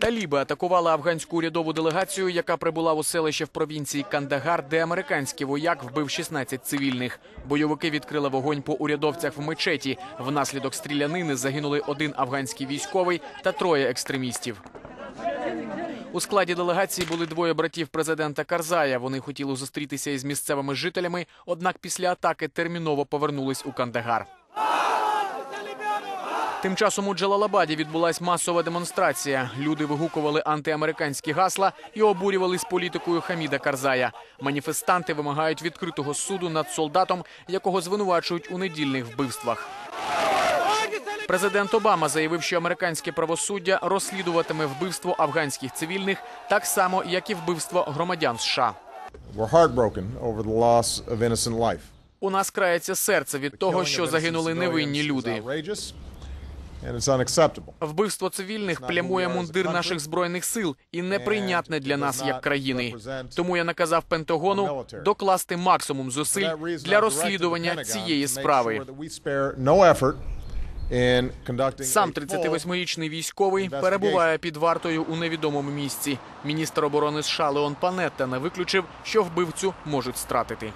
Таліби атакували афганську урядову делегацію, яка прибула у селище в провінції Кандагар, де американський вояк вбив 16 цивільних. Бойовики відкрили вогонь по урядовцях в мечеті. Внаслідок стрілянини загинули один афганський військовий та троє екстремістів. У складі делегації були двоє братів президента Карзая. Вони хотіли зустрітися із місцевими жителями, однак після атаки терміново повернулись у Кандагар. Тим часом у Джалалабаді відбулась масова демонстрація. Люди вигукували антиамериканські гасла і обурювались політикою Хаміда Карзая. Маніфестанти вимагають відкритого суду над солдатом, якого звинувачують у недільних вбивствах. Президент Обама заявив, що американське правосуддя розслідуватиме вбивство афганських цивільних так само, як і вбивство громадян США. У нас крається серце від того, що загинули невинні люди. Вбивство цивільних плямує мундир наших збройних сил і неприйнятне для нас як країни. Тому я наказав Пентагону докласти максимум зусиль для розслідування цієї справи. Сам 38-річний військовий перебуває під вартою у невідомому місці. Міністр оборони США Леон Панетта не виключив, що вбивцю можуть стратити.